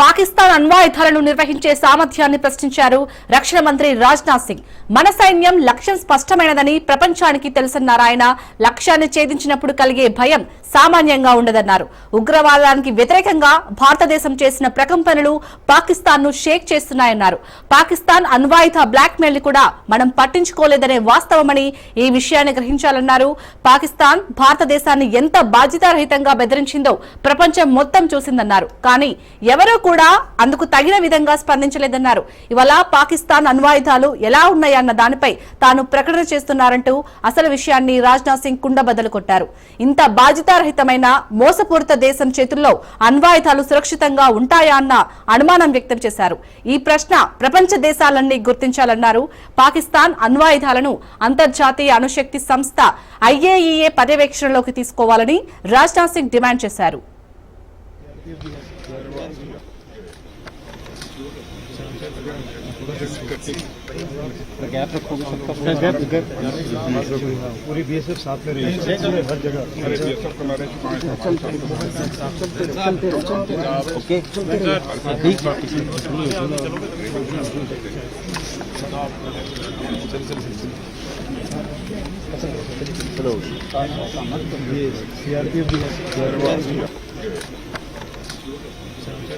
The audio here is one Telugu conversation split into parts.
పాకిస్తాన్ అణ్వాయుధాలను నిర్వహించే సామర్థ్యాన్ని ప్రశ్నించారు రక్షణ మంత్రి రాజ్నాథ్ సింగ్. మన సైన్యం లక్ష్యం స్పష్టమైనదని ప్రపంచానికి తెలుసన్నారు ఆయన. లక్ష్యాన్ని ఛేదించినప్పుడు కలిగే భయం సామాన్యంగా ఉండదన్నారు. ఉగ్రవాదానికి వ్యతిరేకంగా భారతదేశం చేసిన ప్రకంపనలు పాకిస్తాన్ను షేక్ చేస్తున్నాయన్నారు. పాకిస్తాన్ అణ్వాయుధ బ్లాక్ మెయిల్ని కూడా మనం పట్టించుకోలేదనే వాస్తవమని ఈ విషయాన్ని గ్రహించాలన్నారు. పాకిస్తాన్ భారతదేశాన్ని ఎంత బాధ్యతారహితంగా బెదిరించిందో ప్రపంచం మొత్తం చూసిందన్నారు. కానీ ఎవరో కూడా అందుకు తగిన విధంగా స్పందించలేదన్నారు. ఇవాళ పాకిస్తాన్ అణ్వాయుధాలు ఎలా ఉన్నాయన్న దానిపై తాను ప్రకటన చేస్తున్నారంటూ అసలు విషయాన్ని రాజ్నాథ్ సింగ్ కుండబద్దలు కొట్టారు. ఇంత బాధ్యతారహితమైన మోసపూరిత దేశం చేతుల్లో అణ్వాయుధాలు సురక్షితంగా ఉంటాయా అన్న అనుమానం వ్యక్తం చేశారు. ఈ ప్రశ్న ప్రపంచ దేశాలన్నీ గుర్తించాలన్నారు. పాకిస్తాన్ అణ్వాయుధాలను అంతర్జాతీయ అణుశక్తి సంస్థ ఐఏఈఏ పర్యవేక్షణలోకి తీసుకోవాలని రాజ్నాథ్ సింగ్ డిమాండ్ చేశారు. गैप रखोगे सबका गैप पूरी बीएसएफ साथ में रही हर जगह ओके ये सीआरपीएफ भी है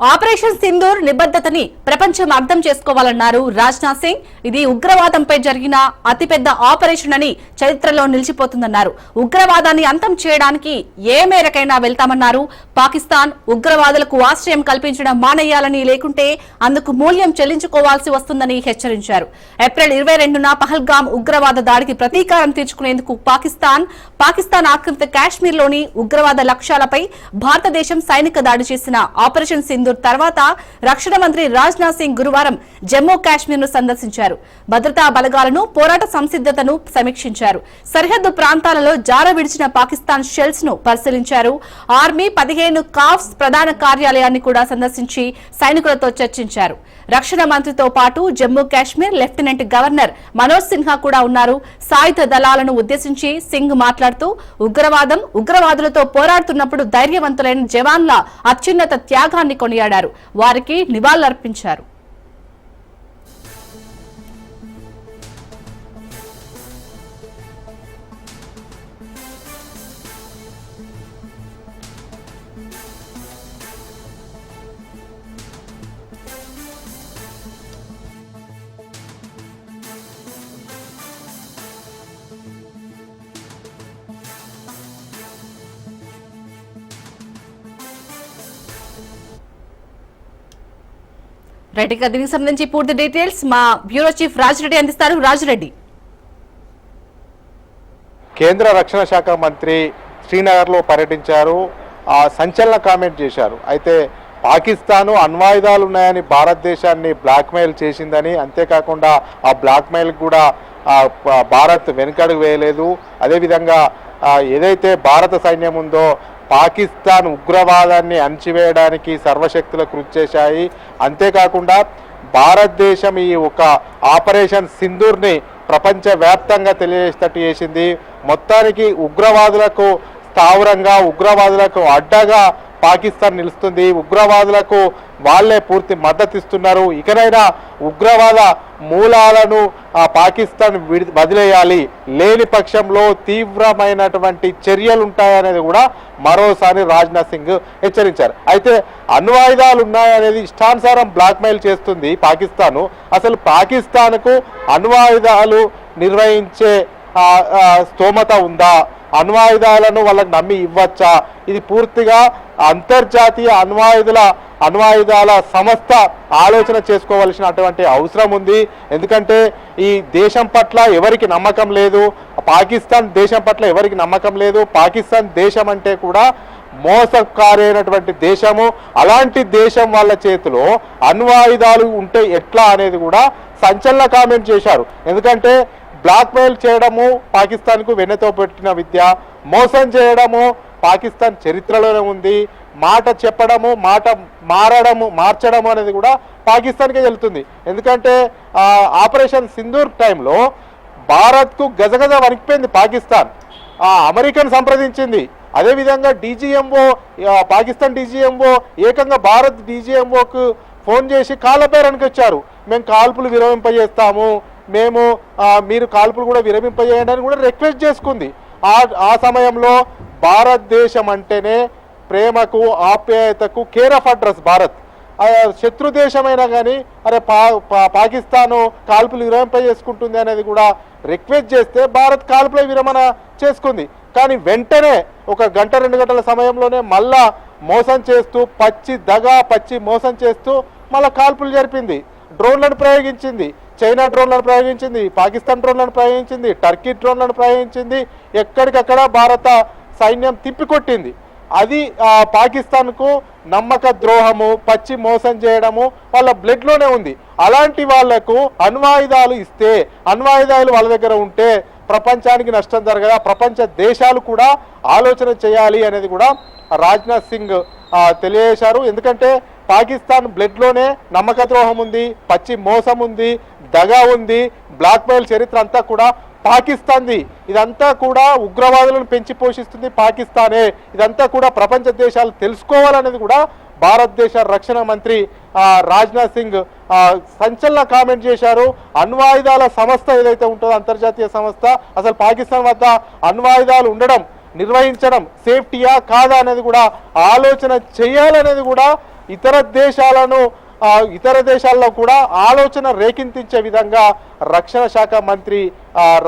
ఆపరేషన్ సింధూర్ నిబద్ధతని ప్రపంచం అర్థం చేసుకోవాలన్నారు రాజ్నాథ్ సింగ్. ఇది ఉగ్రవాదంపై జరిగిన అతిపెద్ద ఆపరేషన్ అని చరిత్రలో నిలిచిపోతుందన్నారు. ఉగ్రవాదాన్ని అంతం చేయడానికి ఏ మేరకైనా వెళ్తామన్నారు. పాకిస్తాన్ ఉగ్రవాదులకు ఆశ్రయం కల్పించడం మానేయాలని లేకుంటే అందుకు మూల్యం చెల్లించుకోవాల్సి వస్తుందని హెచ్చరించారు. ఏప్రిల్ ఇరవై రెండున పహల్గాం ఉగ్రవాద దాడికి ప్రతీకారం తీర్చుకునేందుకు పాకిస్తాన్ పాకిస్తాన్ ఆక్రమిత కాశ్మీర్లోని ఉగ్రవాద లక్ష్యాలపై భారతదేశం సైనిక దాడి చేసిన ఆపరేషన్ సింధూర్ తర్వాత రక్షణ మంత్రి రాజ్నాథ్ సింగ్ గురువారం జమ్మూ కాశ్మీర్ను సందర్శించారు. భద్రతా బలగాలను పోరాట సంసిద్ధతను సమీక్షించారు. సరిహద్దు ప్రాంతాలలో జార విడిచిన పాకిస్తాన్ షెల్స్ను పరిశీలించారు. ఆర్మీ పదిహేను కాఫ్స్ ప్రధాన కార్యాలయాన్ని కూడా సందర్శించి సైనికులతో చర్చించారు. రక్షణ మంత్రితో పాటు జమ్మూ కాశ్మీర్ లెఫ్టినెంట్ గవర్నర్ మనోజ్ సిన్హా కూడా ఉన్నారు. సాయుధ దళాలను ఉద్దేశించి సింగ్ మాట్లాడుతూ ఉగ్రవాదం ఉగ్రవాదులతో పోరాడుతున్నప్పుడు ధైర్యవంతులైన జవాన్ల అత్యున్నత త్యాగాన్ని కొనియాడారు. వారికి నివాళులర్పించారు. రైట్ ఇక దీనికి సంబంధించి పూర్తి డీటెయిల్స్ మా బ్యూరో చీఫ్ రాజిరెడ్డి అందిస్తారు. రాజిరెడ్డి. కేంద్ర రక్షణ శాఖ మంత్రి శ్రీనగర్లో పర్యటించారు. ఆ సంచలన కామెంట్ చేశారు. అయితే పాకిస్తాను అణ్వాయుధాలు ఉన్నాయని భారతదేశాన్ని బ్లాక్మెయిల్ చేసిందని అంతేకాకుండా ఆ బ్లాక్మెయిల్ కూడా భారత్ వెనుకడుగు వేయలేదు. అదేవిధంగా ఏదైతే భారత సైన్యం ఉందో పాకిస్తాన్ ఉగ్రవాదాన్ని అణచివేయడానికి సర్వశక్తులు కృషి చేశాయి. అంతేకాకుండా భారతదేశం ఈ ఒక ఆపరేషన్ సింధూర్ని ప్రపంచవ్యాప్తంగా తెలియజేసేటట్టు చేసింది. మొత్తానికి ఉగ్రవాదులకు స్థావరంగా ఉగ్రవాదులకు అడ్డగా పాకిస్తాన్ నిలుస్తుంది. ఉగ్రవాదులకు వాళ్ళే పూర్తి మద్దతు ఇస్తున్నారు. ఇకనైనా ఉగ్రవాద మూలాలను ఆ పాకిస్తాన్ విడి వదిలేయాలి. లేని పక్షంలో తీవ్రమైనటువంటి చర్యలు ఉంటాయనేది కూడా మరోసారి రాజ్నాథ్ సింగ్ హెచ్చరించారు. అయితే అణ్వాయుధాలు ఉన్నాయనేది ఇష్టానుసారం బ్లాక్మెయిల్ చేస్తుంది పాకిస్తాను. అసలు పాకిస్తాన్కు అణ్వాయుధాలు నిర్వహించే స్తోమత ఉందా? అణ్వాయుధాలను వాళ్ళకి నమ్మి ఇవ్వచ్చా? ఇది పూర్తిగా అంతర్జాతీయ అణ్వాయుధుల అణ్వాయుధాల సంస్థ ఆలోచన చేసుకోవాల్సినటువంటి అవసరం ఉంది. ఎందుకంటే ఈ దేశం పట్ల ఎవరికి నమ్మకం లేదు పాకిస్తాన్ దేశం పట్ల ఎవరికి నమ్మకం లేదు పాకిస్తాన్ దేశం అంటే కూడా మోసకారైనటువంటి దేశము. అలాంటి దేశం వాళ్ళ చేతిలో అణ్వాయుధాలు ఉంటే ఎట్లా అనేది కూడా సంచలన కామెంట్ చేశారు. ఎందుకంటే బ్లాక్మెయిల్ చేయడము పాకిస్తాన్కు వెన్నెతో పెట్టిన విద్య మోసం చేయడము పాకిస్తాన్ చరిత్రలోనే ఉంది. మాట చెప్పడము మాట మారడము మార్చడము అనేది కూడా పాకిస్తాన్కే వెళ్తుంది ఎందుకంటే ఆపరేషన్ సింధూర్ టైంలో భారత్కు గజగజ వణికిపోయింది పాకిస్తాన్. అమెరికాను అమెరికన్ సంప్రదించింది. అదేవిధంగా డీజీఎంఓ పాకిస్తాన్ డీజీఎంఓ ఏకంగా భారత్ డీజీఎంఓకు ఫోన్ చేసి కాళ్ళ పేరానికి వచ్చారు మేము కాల్పులు విరమింపజేస్తాము. మేము మీరు కాల్పులు కూడా విరమింపజేయండి అని కూడా రిక్వెస్ట్ చేసుకుంది. ఆ ఆ సమయంలో భారతదేశం అంటేనే ప్రేమకు ఆప్యాయతకు కేర్ ఆఫ్ అడ్రస్ భారత్. ఆ, శత్రు దేశమైనా కానీ అరే పా పా- పాకిస్తాను కాల్పులు విరమింప చేసుకుంటుంది అనేది కూడా రిక్వెస్ట్ చేస్తే భారత్ కాల్పుల విరమణ చేసుకుంది. కానీ వెంటనే ఒక గంట రెండు గంటల సమయంలోనే మళ్ళా మోసం చేస్తూ పచ్చి దగా పచ్చి మోసం చేస్తూ మళ్ళా కాల్పులు జరిపింది. డ్రోన్లను ప్రయోగించింది. చైనా డ్రోన్లను ప్రయోగించింది పాకిస్తాన్ డ్రోన్లను ప్రయోగించింది టర్కీ డ్రోన్లను ప్రయోగించింది ఎక్కడికక్కడ భారత సైన్యం తిప్పికొట్టింది. అది పాకిస్తాన్కు నమ్మక ద్రోహము పచ్చి మోసం చేయడము వాళ్ళ బ్లడ్లోనే ఉంది. అలాంటి వాళ్ళకు అణ్వాయుధాలు ఇస్తే అణ్వాయుధాలు వాళ్ళ దగ్గర ఉంటే ప్రపంచానికి నష్టం జరగదా ప్రపంచ దేశాలు కూడా ఆలోచన చేయాలి అనేది కూడా రాజ్నాథ్ సింగ్ తెలియజేశారు. ఎందుకంటే పాకిస్తాన్ బ్లడ్లోనే నమ్మక ద్రోహం ఉంది పచ్చి మోసం ఉంది దగా ఉంది బ్లాక్మెయిల్ చరిత్ర అంతా కూడా పాకిస్తాన్ది. ఇదంతా కూడా ఉగ్రవాదులను పెంచి పోషిస్తుంది పాకిస్తానే. ఇదంతా కూడా ప్రపంచ దేశాలు తెలుసుకోవాలనేది కూడా భారతదేశ రక్షణ మంత్రి రాజ్నాథ్ సింగ్ సంచలన కామెంట్ చేశారు. అణ్వాయుధాల సంస్థ ఏదైతే ఉంటుందో అంతర్జాతీయ సంస్థ అసలు పాకిస్తాన్ వద్ద అణ్వాయుధాలు ఉండడం నిర్వహించడం సేఫ్టీయా కాదా అనేది కూడా ఆలోచన చేయాలనేది కూడా ఇతర దేశాలను ఇతర దేశాల్లో కూడా ఆలోచన రేకింతించే విధంగా రక్షణ శాఖ మంత్రి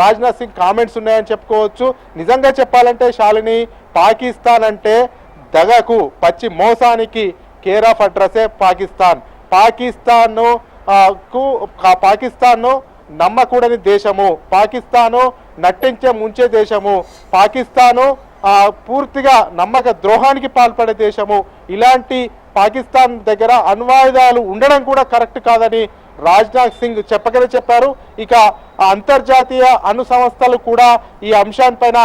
రాజ్నాథ్ సింగ్ కామెంట్స్ ఉన్నాయని చెప్పుకోవచ్చు. నిజంగా చెప్పాలంటే శాలిని పాకిస్తాన్ అంటే దగకు పచ్చి మోసానికి కేర్ ఆఫ్ అడ్రసే పాకిస్తాన్. పాకిస్తాన్ను కు పాకిస్తాన్ను నమ్మకూడని దేశము. పాకిస్తాను నట్టించే ముంచే దేశము. పాకిస్తాను పూర్తిగా నమ్మక ద్రోహానికి పాల్పడే దేశము. ఇలాంటి పాకిస్తాన్ దగ్గర అణ్వాయుధాలు ఉండడం కూడా కరెక్ట్ కాదని రాజ్నాథ్ సింగ్ చెప్పగలే చెప్పారు. ఇక అంతర్జాతీయ అణు సంస్థలు కూడా ఈ అంశాన్పైన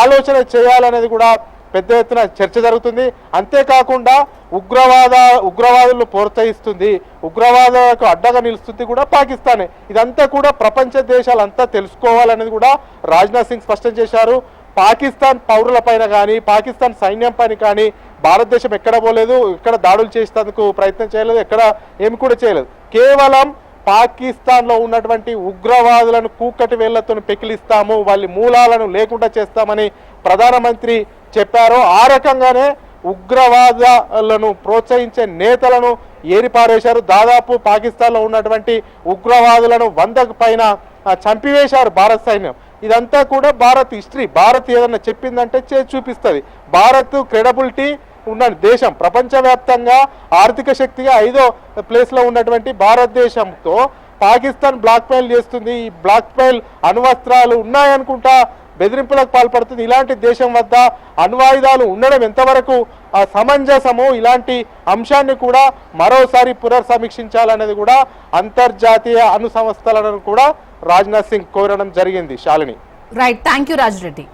ఆలోచన చేయాలనేది కూడా పెద్ద ఎత్తున చర్చ జరుగుతుంది. అంతేకాకుండా ఉగ్రవాద ఉగ్రవాదులను ప్రోత్సహిస్తుంది. ఉగ్రవాదాలకు అడ్డగా నిలుస్తుంది కూడా పాకిస్తానే. ఇదంతా కూడా ప్రపంచ దేశాలంతా తెలుసుకోవాలనేది కూడా రాజ్నాథ్ సింగ్ స్పష్టం చేశారు. పాకిస్తాన్ పౌరులపైన కానీ పాకిస్తాన్ సైన్యం పైన కానీ భారతదేశం ఎక్కడ పోలేదు ఎక్కడ దాడులు చేసేందుకు ప్రయత్నం చేయలేదు ఎక్కడ ఏమి కూడా చేయలేదు. కేవలం పాకిస్తాన్లో ఉన్నటువంటి ఉగ్రవాదులను కూకటి వేళ్ళతో పెకిలిస్తాము వాళ్ళ మూలాలను లేకుండా చేస్తామని ప్రధానమంత్రి చెప్పారు. ఆ రకంగానే ఉగ్రవాదాలను ప్రోత్సహించే నేతలను ఏరిపారేశారు. దాదాపు పాకిస్తాన్లో ఉన్నటువంటి ఉగ్రవాదులను వందకు పైన చంపివేశారు భారత సైన్యం. ఇదంతా కూడా భారత్ హిస్టరీ. భారత్ ఏదన్నా చెప్పిందంటే చేసి చూపిస్తుంది. భారత్ క్రెడబిలిటీ ఉన్న దేశం ప్రపంచవ్యాప్తంగా ఆర్థిక శక్తిగా ఐదో ప్లేస్లో ఉన్నటువంటి భారతదేశంతో పాకిస్తాన్ బ్లాక్మెయిల్ చేస్తుంది. ఈ బ్లాక్మెయిల్ అణ్వస్త్రాలు ఉన్నాయనుకుంటా బెదిరింపులకు పాల్పడుతుంది. ఇలాంటి దేశం వద్ద అణ్వాయుధాలు ఉండడం ఎంతవరకు ఆ, సమంజసము ఇలాంటి అంశాన్ని కూడా మరోసారి పునర్సమీక్షించాలనేది కూడా అంతర్జాతీయ అణు సంస్థలను కూడా రాజ్నాథ్ సింగ్ కోరడం జరిగింది. Shalini. Right thank you Raj Reddy